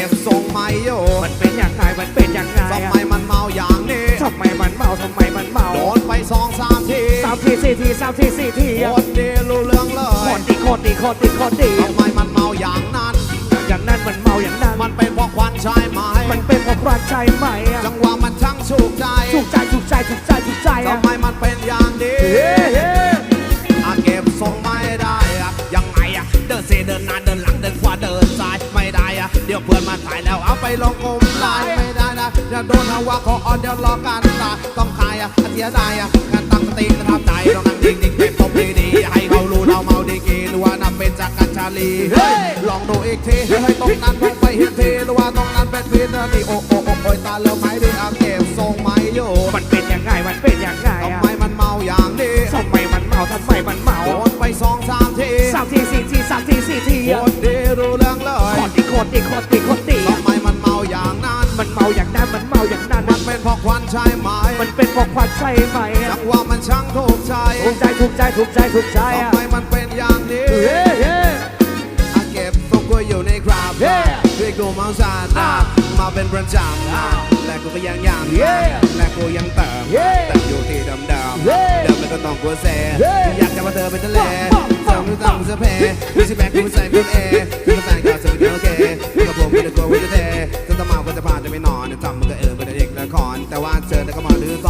ก็บทรงไม่อยู่มันเป็นอย่างไงมันเป็นอย่างไงทำอะไมมันเมาอย่างนี้ทำไมมันเมาทำไมมันเมาโดนไปสองสามทีสามทีสี่ทีสามทีสี่ทีโคตรดีรู้เรื่องเลโคยตรดีโคตรดีโคตรดีโคตรดีทำไมมันเมาอย่างนั้น อย่างนั้นมันเมาอย่างนั้น มันเป็นเพราะควันใช่ไหมมันเป็นเพราะความใจไหมอะจังหวะมันช่างถูกใจถูกใจถูกใจถูกใจถูกใจอะทำไมมันเป็นอย่างนี้เฮ้เฮ้อาเก็บทรงไม่ได้อะยังไงอะเดินเซเดินหน้าเดินหลังเดินขวาเดินซ้าย มาถ่ายแล้วเอาไปลงกลมไลน์ไม่ได้นะอย่าโดนหาว่าขออ่อนเดี๋ยวรอกันตาต้องขายอะเสียดายอะงานตั้งสติกระทำใจต้องนั่งดิ่งดิ่งเป็นตบดีๆให้เขารู้เราเมาดีกีหรือว่านับเป็นจากกัญชาลีเฮ้ยลองดูอีกทีให้ตรงนั้นลงไปเห็นทีหรือว่าตรงนั้นเป็นพิษนะนี่โอ้โอ้โอ้โอ้ยตาเริ่มไหมดิอาเก็บทรงไม่อยู่มันเป็นอย่างไงมันเป็นอย่างไงทำอะไมมันเมาอย่างนี้ทำไมมันเมาทำไมมันเมาโดนไปสองสามทีสามทีสี่ทีสามทีสี่ทีโคอะตรดีรู้เรื่องเลยโคตรดีโคตรดีโคตรดีโคตร อย่างนั้นมันเมาอย่างนั้น มันเป็นเพราะควันใช่ไหม มันเป็นเพราะความใจไหมอะจังหวะมันช่างถูกใจ ถูกใจถูกใจถูกใจถูกใจอะทำไมมันเป็นอย่างนี้เฮ้เฮ้อาเก็บตัวกูอยู่ในคราบเฮ้ด้วยกูเมาซาดามาเป็นประจำนะและกูก็ยังยังเฮ้และกูยังเติมเฮ้แต่อยู่ที่เดิมเดิมเฮ้เดิมแล้วก็ต้องกลัวเซ่เฮ้อยากจะมาเธอเป็นทะเลเติมไม่ต้องเสื้อเพดูสิแบกกูใส่คุณเอคือแฟน ว่าเจอแต่ก็มาลือก็